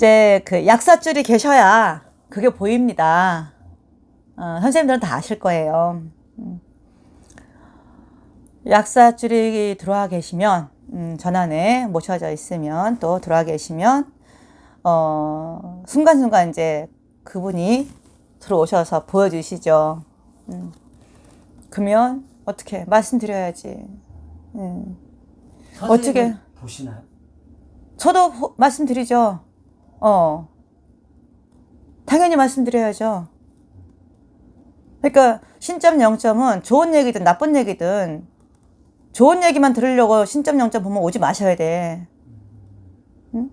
이제 그 약사줄이 계셔야 그게 보입니다. 어, 선생님들은 다 아실 거예요. 음. 약사줄이 들어와 계시면 음, 전환에 모셔져 있으면 또 들어와 계시면 어, 순간순간 이제 그분이 들어오셔서 보여주시죠. 음. 그러면 어떻게 말씀드려야지. 음. 어떻게- 보시나요? 저도 보- 말씀드리죠. 어. 당연히 말씀드려야죠. 그러니까 신점 0점은 좋은 얘기든 나쁜 얘기든 좋은 얘기만 들으려고 신점 0점 보면 오지 마셔야 돼. 응?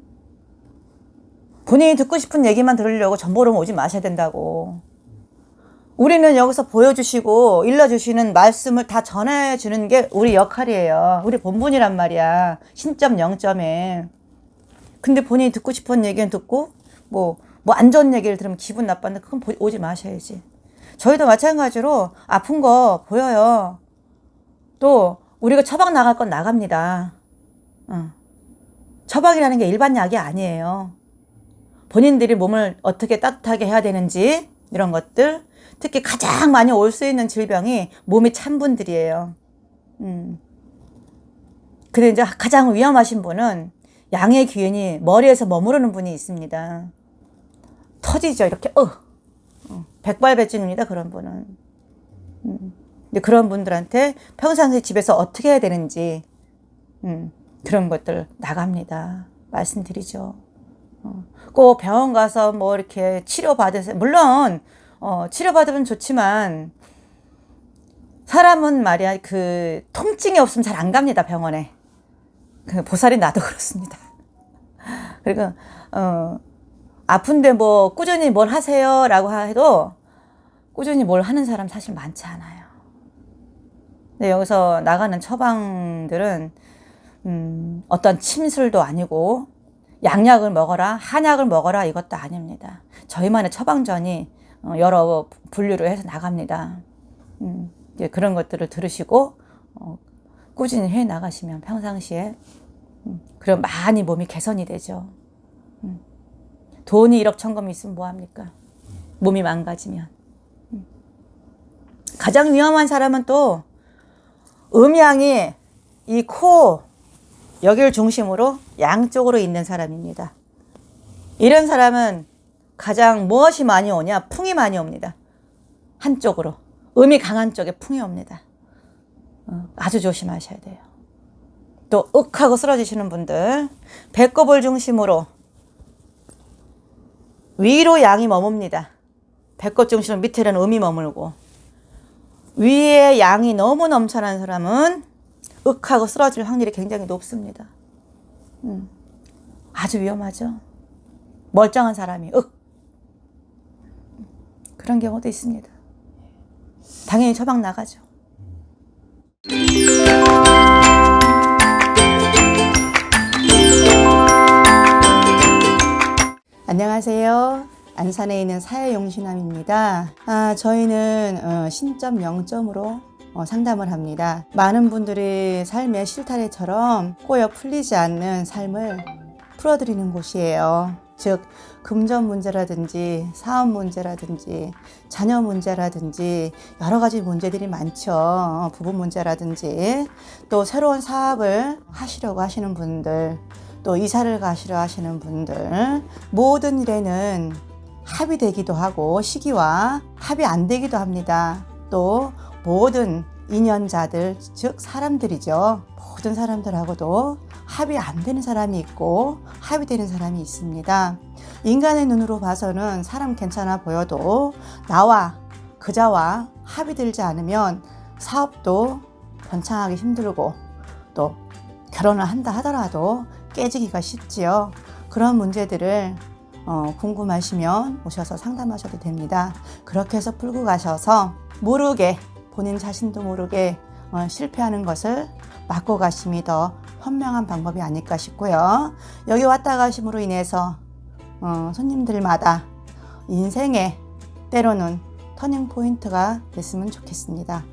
본인이 듣고 싶은 얘기만 들으려고 전보로 오지 마셔야 된다고. 우리는 여기서 보여주시고 일러주시는 말씀을 다 전해주는 게 우리 역할이에요. 우리 본분이란 말이야. 신점 0점에. 근데 본인이 듣고 싶은 얘기는 듣고 뭐 뭐 안 좋은 얘기를 들으면 기분 나빴는데 그건 보- 오지 마셔야지. 저희도 마찬가지로 아픈 거 보여요. 또 우리가 처방 나갈 건 나갑니다. 어. 처방이라는 게 일반 약이 아니에요. 본인들이 몸을 어떻게 따뜻하게 해야 되는지 이런 것들 특히 가장 많이 올 수 있는 질병이 몸이 찬 분들이에요. 음. 근데 이제 가장 위험하신 분은 양의 기운이 머리에서 머무르는 분이 있습니다. 터지죠. 이렇게 어. 어. 백발백중입니다. 그런 분은. 음. 그런 분들한테 평상시 집에서 어떻게 해야 되는지 음. 그런 것들 나갑니다. 말씀드리죠. 어. 꼭 병원 가서 뭐 이렇게 치료 받으세요. 물론 어, 치료 받으면 좋지만 사람은 말이야 그 통증이 없으면 잘 안 갑니다 병원에. 그 보살이 나도 그렇습니다. 그리고 어, 아픈데 뭐 꾸준히 뭘 하세요라고 해도 꾸준히 뭘 하는 사람 사실 많지 않아요. 근데 여기서 나가는 처방들은 음, 어떤 침술도 아니고 양약을 먹어라, 한약을 먹어라 이것도 아닙니다. 저희만의 처방전이 어, 여러 분류를 해서 나갑니다. 음, 그런 것들을 들으시고 어, 꾸준히 해 나가시면 평상시에 음, 그럼 많이 몸이 개선이 되죠. 음, 돈이 1억 천금이 있으면 뭐 합니까? 몸이 망가지면. 음. 가장 위험한 사람은 또 음양이 이 코 여기를 중심으로 양쪽으로 있는 사람입니다. 이런 사람은 가장 무엇이 많이 오냐? 풍이 많이 옵니다. 한쪽으로. 음이 강한 쪽에 풍이 옵니다. 어, 아주 조심하셔야 돼요. 또 윽하고 쓰러지시는 분들 배꼽을 중심으로 위로 양이 머뭅니다. 배꼽 중심으로 밑에는 음이 머물고 위에 양이 너무 넘쳐난 사람은 윽하고 쓰러질 확률이 굉장히 높습니다. 음, 아주 위험하죠. 멀쩡한 사람이 윽 그런 경우도 있습니다. 당연히 처방 나가죠. 안녕하세요. 안산에 있는 사회용신함입니다. 아, 저희는 어, 신점 0점으로 어, 상담을 합니다. 많은 분들이 삶의 실타래처럼 꼬여 풀리지 않는 삶을 풀어드리는 곳이에요. 즉, 금전 문제라든지 사업 문제라든지 자녀 문제라든지 여러 가지 문제들이 많죠. 부부 문제라든지 또 새로운 사업을 하시려고 하시는 분들 또 이사를 가시려 하시는 분들 모든 일에는 합이 되기도 하고 시기와 합이 안 되기도 합니다. 또 모든 인연자들 즉 사람들이죠. 모든 사람들하고도 합이 안 되는 사람이 있고 합이 되는 사람이 있습니다. 인간의 눈으로 봐서는 사람 괜찮아 보여도 나와 그자와 합이 들지 않으면 사업도 번창하기 힘들고 또 결혼을 한다 하더라도 깨지기가 쉽지요. 그런 문제들을 어, 궁금하시면 오셔서 상담하셔도 됩니다. 그렇게 해서 풀고 가셔서 모르게 본인 자신도 모르게 어, 실패하는 것을 막고 가심이 더 현명한 방법이 아닐까 싶고요. 여기 왔다 가심으로 인해서 어, 손님들마다 인생에 때로는 터닝 포인트가 됐으면 좋겠습니다.